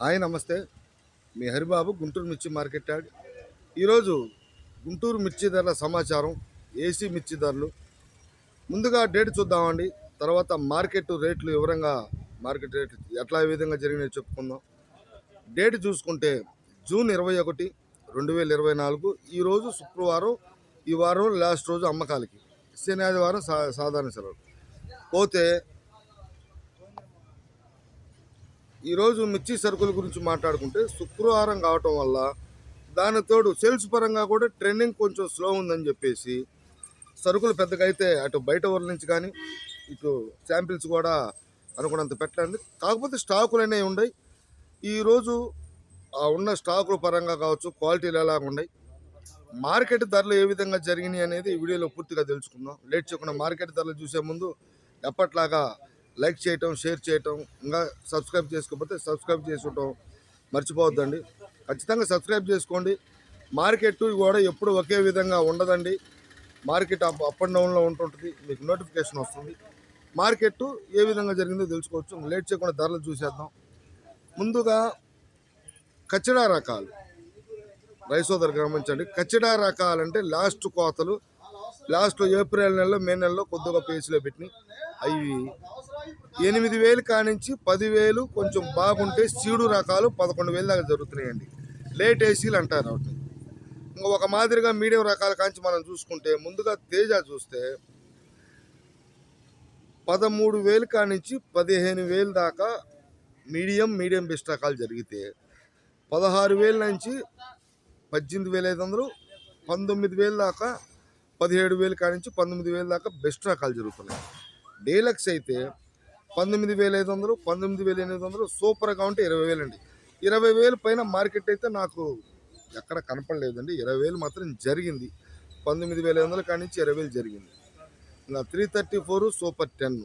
Hi నమస్తే. మీ హరిబాబు గుంటూరు మిర్చి market add. ఈరోజు గుంటూరు మిర్చి ధరల సమాచారం ఏసీ మిర్చి ధరలు. ముందుగా డేట్ చూద్దామండి. తర్వాత మార్కెట్ రేట్లు వివరంగా మార్కెట్ రేట్లు ఎట్లా ఏ విధంగా జరిగినాయో చెప్పుకుందాం. డేట్ చూసుకుంటే జూన్ ఇరవై ఒకటి రెండు వేల ఇరవై నాలుగు. ఈరోజు శుక్రవారం ఈ వారం లాస్ట్ రోజు అమ్మకాలకి. శని ఆదివారం సా సాధారణ సెలవు పోతే ఈరోజు మిర్చి సరుకుల గురించి మాట్లాడుకుంటే శుక్రవారం కావటం వల్ల దాని తోడు సేల్స్ పరంగా కూడా ట్రెండింగ్ కొంచెం స్లో ఉందని చెప్పేసి సరుకులు పెద్దగా అయితే అటు బయట ఊర్ల నుంచి కానీ ఇటు శాంపిల్స్ కూడా అనుకున్నంత పెట్టండి కాకపోతే స్టాకులు అనేవి ఉన్నాయి. ఈరోజు ఆ ఉన్న స్టాకుల పరంగా కావచ్చు క్వాలిటీలు ఎలా ఉన్నాయి మార్కెట్ ధరలు ఏ విధంగా జరిగినాయి అనేది ఈ వీడియోలో పూర్తిగా తెలుసుకుందాం. లేట్ చేయకుండా మార్కెట్ ధరలు చూసే ముందు ఎప్పట్లాగా లైక్ చేయటం షేర్ చేయటం ఇంకా సబ్స్క్రైబ్ చేసుకోకపోతే సబ్స్క్రైబ్ చేసుకోవటం మర్చిపోవద్దండి. ఖచ్చితంగా సబ్స్క్రైబ్ చేసుకోండి. మార్కెట్ కూడా ఎప్పుడు ఒకే విధంగా ఉండదండి. మార్కెట్ అప్ అప్ అండ్ డౌన్లో ఉంటుంటుంది. మీకు నోటిఫికేషన్ వస్తుంది. మార్కెట్ ఏ విధంగా జరిగిందో తెలుసుకోవచ్చు. లేట్ చేయకుండా ధరలు చూసేద్దాం. ముందుగా కచ్చడా రకాలు. రైసోదర్ గమనించండి. కచ్చడా రకాలంటే లాస్ట్ కోతలు. లాస్ట్ ఏప్రిల్ నెలలో మే నెలలో కొద్దిగా పేజీలో పెట్టినాయి. అవి ఎనిమిది వేలు కానించి పదివేలు కొంచెం బాగుంటే సీడు రకాలు పదకొండు వేలు దాకా జరుగుతున్నాయండి. లేట్ ఏసీలు అంటారు వాటిని. ఇంకా ఒక మాదిరిగా మీడియం రకాల కాంచి మనం చూసుకుంటే ముందుగా తేజ చూస్తే పదమూడు వేలు కానించి పదిహేను వేలు దాకా మీడియం మీడియం బెస్ట్ రకాలు జరిగితే పదహారు వేల నుంచి పద్దెనిమిది వేల ఐదు వందలు పంతొమ్మిది వేలు దాకా పదిహేడు వేలు కానించి పంతొమ్మిది వేలు దాకా బెస్ట్ రకాలు జరుగుతున్నాయి. డీలక్స్ అయితే పంతొమ్మిది వేల ఐదు వందలు పంతొమ్మిది వేల ఎనిమిది వందలు సూపర్గా ఉంటే ఇరవై వేలు అండి ఇరవై వేలు పైన మార్కెట్ అయితే నాకు ఎక్కడ కనపడలేదండి. ఇరవై వేలు మాత్రం జరిగింది. పంతొమ్మిది వేల ఐదు వందల కానించి ఇరవై వేలు జరిగింది. నా three thirty four super ten.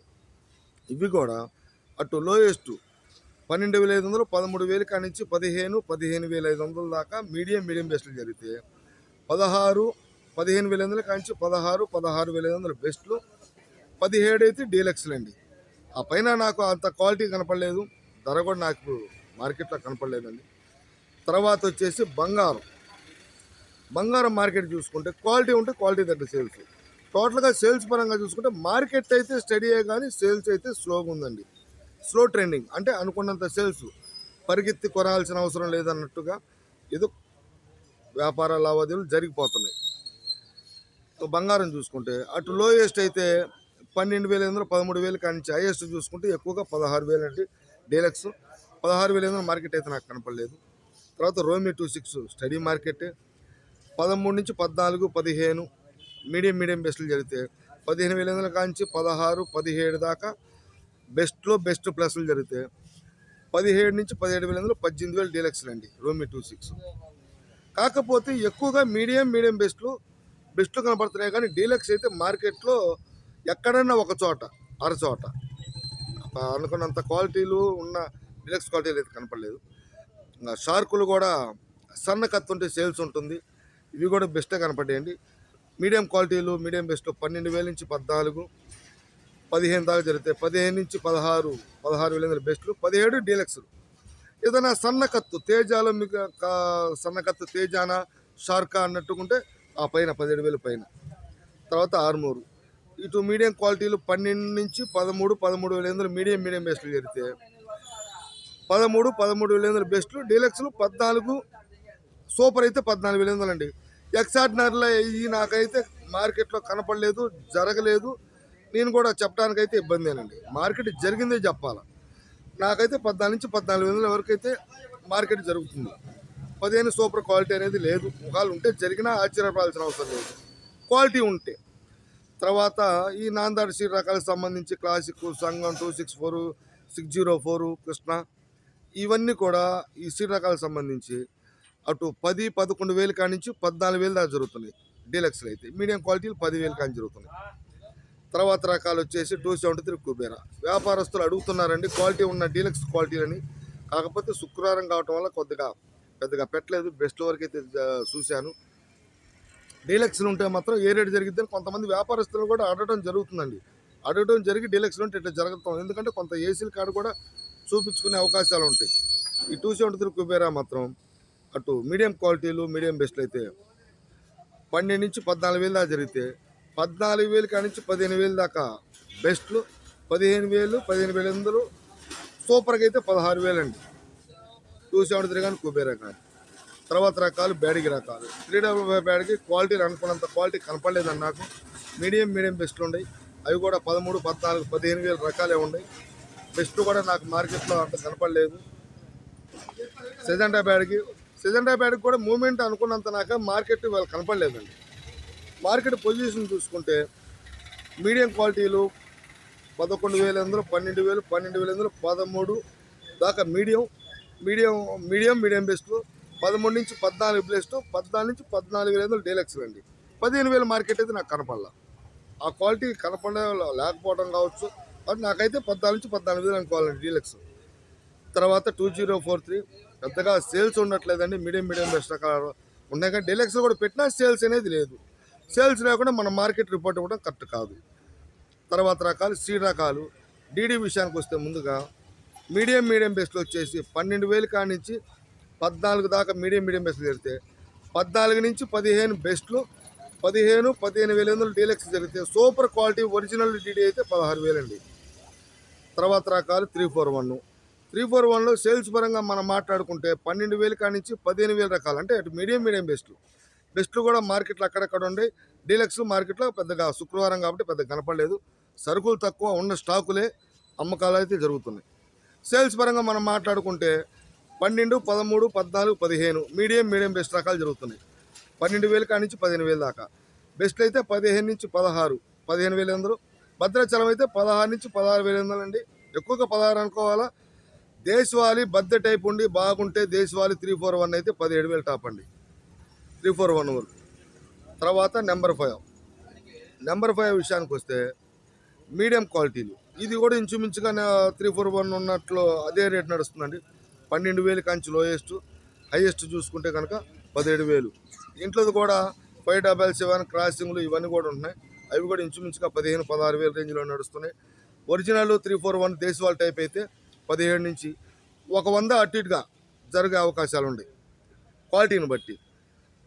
ఇవి కూడా అటు లోయెస్ట్ పన్నెండు వేల ఐదు వందలు పదమూడు వేలు కానించి పదిహేను పదిహేను వేల ఐదు వందల దాకా మీడియం మీడియం బెస్ట్లు జరిగితే పదహారు పదిహేను వేల ఐదు కాడి నుంచి పదహారు పదహారు వేల ఐదు వందలు బెస్ట్లు. పదిహేడు అయితే డీలక్స్లు అండి ఆ పైన నాకు అంత క్వాలిటీ కనపడలేదు. ధర కూడా నాకు మార్కెట్లో కనపడలేదండి. తర్వాత వచ్చేసి బంగారం. బంగారం మార్కెట్ చూసుకుంటే క్వాలిటీ ఉంటే క్వాలిటీ తగ్గ సేల్స్. టోటల్గా సేల్స్ పరంగా చూసుకుంటే మార్కెట్ అయితే స్టడీయే కానీ సేల్స్ అయితే స్లోగా ఉందండి. Slow trending. అంటే అనుకున్నంత సేల్స్. పరిగెత్తి కొనాల్సిన అవసరం లేదన్నట్టుగా ఏదో వ్యాపార లావాదేవీలు జరిగిపోతున్నాయి. బంగారం చూసుకుంటే అటు లోయెస్ట్ అయితే పన్నెండు వేల ఎనిమిది పదమూడు వేలు కానించి హైయెస్ట్ చూసుకుంటే ఎక్కువగా పదహారు వేలు అంటే డీలక్స్. పదహారు వేల ఎనిమిది మార్కెట్ అయితే నాకు కనపడలేదు. తర్వాత రోమి టూ సిక్స్ స్టడీ మార్కెట్. పదమూడు నుంచి పద్నాలుగు పదిహేను మీడియం మీడియం బెస్ట్లు జరిగితే పదిహేను వేల ఎనిమిది కాంచి పదహారు పదిహేడు దాకా బెస్ట్లో బెస్ట్ ప్లస్లు జరిగితే పదిహేడు నుంచి పదిహేడు వేల ఎనిమిది పద్దెనిమిది వేలు డీలక్స్లు అండి రోమి టూ సిక్స్. కాకపోతే ఎక్కువగా మీడియం మీడియం బెస్ట్లు బెస్ట్లు కనపడుతున్నాయి కానీ డీలక్స్ అయితే మార్కెట్లో ఎక్కడన్నా ఒక చోట అరచోట అనుకున్నంత క్వాలిటీలు ఉన్న డిలక్స్ క్వాలిటీలు అయితే కనపడలేదు. షార్కులు కూడా సన్న కత్తుంటే ఉంటే సేల్స్ ఉంటుంది. ఇవి కూడా బెస్టే కనపడేయండి మీడియం క్వాలిటీలు మీడియం బెస్ట్ పన్నెండు వేల నుంచి పద్నాలుగు పదిహేను దాకా జరిగితే పదిహేను నుంచి పదహారు పదహారు వేల బెస్ట్లు పదిహేడు డీలక్స్లు. ఏదైనా సన్న కత్తు తేజాలో మీకు సన్న కత్తు తేజాన షార్కా అన్నట్టుకుంటే ఆ పైన పదిహేడు వేలు పైన. తర్వాత ఆరుమూరు. ఇటు మీడియం క్వాలిటీలు పన్నెండు నుంచి పదమూడు పదమూడు వేల ఎనిమిది మీడియం మీడియం బెస్ట్లు జరిగితే. పదమూడు పదమూడు వేల ఎనిమిది బెస్ట్లు డీలక్స్లు పద్నాలుగు సూపర్ అయితే పద్నాలుగు వేల ఎనిమిది అండి ఎక్సార్డినరీలో ఇవి నాకైతే మార్కెట్లో కనపడలేదు జరగలేదు. నేను కూడా చెప్పడానికైతే ఇబ్బందేనండి. మార్కెట్ జరిగిందే చెప్పాలి. నాకైతే పద్నాలుగు నుంచి పద్నాలుగు వందల వరకు అయితే మార్కెట్ జరుగుతుంది. పదిహేను సూపర్ క్వాలిటీ అనేది లేదు. ఒకవేళ ఉంటే జరిగినా ఆశ్చర్యపడాల్సిన అవసరం లేదు. క్వాలిటీ ఉంటే. తర్వాత ఈ నాందాడు సీడ్ రకాలకు సంబంధించి classic Sangam two six four six zero four Krishna. ఇవన్నీ కూడా ఈ సీడ్ రకాలకు సంబంధించి అటు పది పదకొండు వేలు కానించి పద్నాలుగు వేలు దాకా జరుగుతున్నాయి. డీలక్స్లు అయితే. మీడియం క్వాలిటీలు పదివేలు కానీ జరుగుతున్నాయి. తర్వాత రకాలు వచ్చేసి టూ సెవెంటీ త్రీ కుబేరా. వ్యాపారస్తులు అడుగుతున్నారండి క్వాలిటీ ఉన్న డీలక్స్ క్వాలిటీలని. కాకపోతే శుక్రవారం కావటం వల్ల కొద్దిగా పెద్దగా పెట్టలేదు. బెస్ట్ వరకు అయితే చూశాను. డీలక్స్లు ఉంటే మాత్రం ఏ రేటు జరిగితే కొంతమంది వ్యాపారస్తులు కూడా అడగడం జరుగుతుందండి. అడగడం జరిగి డీలక్స్లు ఉంటే ఇట్లా జరుగుతాం. ఎందుకంటే కొంత ఏసీల కాడ కూడా చూపించుకునే అవకాశాలు ఉంటాయి. ఈ టూ సెవెంటీ త్రీ కుబేరా మాత్రం అటు మీడియం క్వాలిటీలు మీడియం బెస్ట్లు అయితే పన్నెండు నుంచి పద్నాలుగు వేలు దాకా జరిగితే పద్నాలుగు వేలు కాడి నుంచి పదిహేను వేలు దాకా బెస్ట్లు పదిహేను వేలు పదిహేను వేలు వందలు సూపర్గా అయితే పదహారు వేలు అండి టూ సెవెంటీ త్రీ కానీ కుబేరా కానీ. తర్వాత రకాలు బ్యాడిగి రకాలు. త్రీ డబుల్ ఫైవ్ బ్యాడ్కి క్వాలిటీ అనుకున్నంత క్వాలిటీ కనపడలేదండి నాకు మీడియం మీడియం బెస్ట్లు ఉన్నాయి అవి కూడా పదమూడు పద్నాలుగు పదిహేను వేల రకాలే ఉన్నాయి బెస్ట్ కూడా నాకు మార్కెట్లో అంత కనపడలేదు. సెజెండా బ్యాడ్కి సెజెండా బ్యాడ్కి కూడా మూమెంట్ అనుకున్నంత నాకు మార్కెట్ వాళ్ళు కనపడలేదండి. మార్కెట్ పొజిషన్ చూసుకుంటే మీడియం క్వాలిటీలు పదకొండు వేల ఎందులో పన్నెండు వేలు పన్నెండు వేల ఎందులో పదమూడు దాకా medium medium medium medium best పదమూడు నుంచి పద్నాలుగు బెస్ట్ పద్నాలుగు నుంచి పద్నాలుగు వేల వందలు డీలక్స్ అండి. పదిహేను వేల మార్కెట్ అయితే నాకు కనపడలా. ఆ క్వాలిటీ కనపడే లేకపోవడం కావచ్చు. అది నాకైతే పద్నాలుగు నుంచి పద్నాలుగు వేలు అనుకోవాలండి డీలక్స్. తర్వాత టూ జీరో ఫోర్ త్రీ. పెద్దగా సేల్స్ ఉండట్లేదండి మీడియం మీడియం బెస్ట్ రకాలు ఉన్నాయి. కానీ డీలక్స్ కూడా పెట్టినా సేల్స్ అనేది లేదు. సేల్స్ లేకుండా మన మార్కెట్ రిపోర్ట్ ఇవ్వడం కరెక్ట్ కాదు. తర్వాత రకాలు సీ రకాలు. డీడీ విషయానికి వస్తే ముందుగా మీడియం మీడియం బెస్ట్లు వచ్చేసి పన్నెండు వేలు కాడి నుంచి పద్నాలుగు దాకా మీడియం మీడియం బెస్ట్లు జరిగితే పద్నాలుగు నుంచి పదిహేను బెస్ట్లు పదిహేను పదిహేను వేల వందలు డీలక్స్ జరిగితే సూపర్ క్వాలిటీ ఒరిజినల్ డీడీ అయితే పదహారు వేలండి. తర్వాత రకాలు three four one. Three four వన్లో సేల్స్ పరంగా మనం మాట్లాడుకుంటే పన్నెండు వేలు కాడి నుంచి పదిహేను వేల రకాలు అంటే అటు మీడియం మీడియం బెస్ట్లు. బెస్ట్లు కూడా మార్కెట్లో అక్కడక్కడ ఉండే. డీలక్స్ మార్కెట్లో పెద్దగా శుక్రవారం కాబట్టి పెద్ద కనపడలేదు. సరుకులు తక్కువ ఉన్న స్టాకులే అమ్మకాలు అయితే జరుగుతున్నాయి. సేల్స్ పరంగా మనం మాట్లాడుకుంటే పన్నెండు పదమూడు పద్నాలుగు పదిహేను. మీడియం మీడియం బెస్ట్ రకాలు జరుగుతున్నాయి. పన్నెండు వేలు కాడి నుంచి పదిహేను వేలు దాకా. బెస్ట్ అయితే పదిహేను నుంచి పదహారు. పదిహేను వేలు వందలు భద్రాచలం అయితే పదహారు నుంచి పదహారు వేలు వందలు అండి ఎక్కువగా పదహారు అనుకోవాలా? దేశవాళీ బద్ద టైప్ ఉండి బాగుంటే దేశవాళీ త్రీ ఫోర్ వన్ అయితే పదిహేడు వేలు టాప్ అండి. త్రీ ఫోర్ వన్ వరకు తర్వాత నెంబర్ ఫైవ్. నెంబర్ ఫైవ్ విషయానికి వస్తే మీడియం క్వాలిటీలు. ఇది కూడా ఇంచుమించుగా త్రీ ఫోర్ వన్ ఉన్నట్లు అదే రేట్ నడుస్తుందండి. పన్నెండు వేలు కంచి లోయెస్ట్ హైయెస్ట్ చూసుకుంటే కనుక పదిహేడు వేలు. ఇంట్లో కూడా ఫైవ్ డబల్ సెవెన్ క్రాసింగ్లు ఇవన్నీ కూడా ఉంటున్నాయి. అవి కూడా ఇంచుమించుగా పదిహేను పదహారు వేల రేంజ్లో నడుస్తున్నాయి. ఒరిజినల్ త్రీ ఫోర్ వన్ దేశవాళ టైప్ అయితే పదిహేడు నుంచి ఒక వంద అటు ఇటుగా జరిగే అవకాశాలు ఉన్నాయి. క్వాలిటీని బట్టి.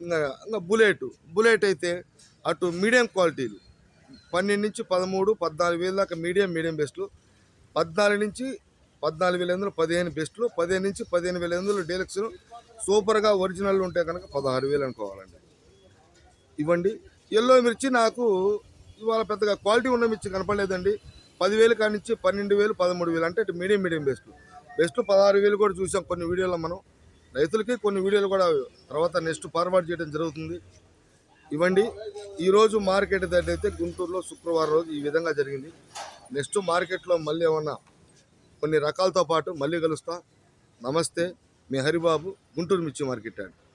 ఇంకా ఇంకా బుల్లెట్ బుల్లెట్ అయితే అటు మీడియం క్వాలిటీలు. పన్నెండు నుంచి పదమూడు పద్నాలుగు వేల దాకా మీడియం మీడియం బెస్ట్లు. పద్నాలుగు నుంచి పద్నాలుగు వేల ఎనిమిది పదిహేను బెస్ట్లు పదిహేను నుంచి పదిహేను వేల ఎనిమిది డీలక్స్. సూపర్గా ఒరిజినల్ ఉంటే కనుక పదహారు వేలు అనుకోవాలండి. ఇవ్వండి. ఎల్లో మిర్చి నాకు ఇవాళ పెద్దగా క్వాలిటీ ఉన్న మిర్చి కనపడలేదండి. పదివేలు కాడి నుంచి పన్నెండు వేలు పదమూడు వేలు అంటే మీడియం మీడియం బెస్ట్ బెస్ట్ పదహారు వేలు కూడా చూసాం కొన్ని వీడియోలో మనం. రైతులకి కొన్ని వీడియోలు కూడా తర్వాత నెక్స్ట్ ఫార్వర్డ్ చేయడం జరుగుతుంది. ఇవ్వండి. ఈరోజు మార్కెట్ దగ్గర అయితే గుంటూరులో శుక్రవారం రోజు ఈ విధంగా జరిగింది. నెక్స్ట్ మార్కెట్లో మళ్ళీ ఏమన్నా కొన్ని రకాలతో పాటు మళ్ళీ కలుస్తా. నమస్తే మీ హరిబాబు గుంటూరు మిర్చి మార్కెట్ అండి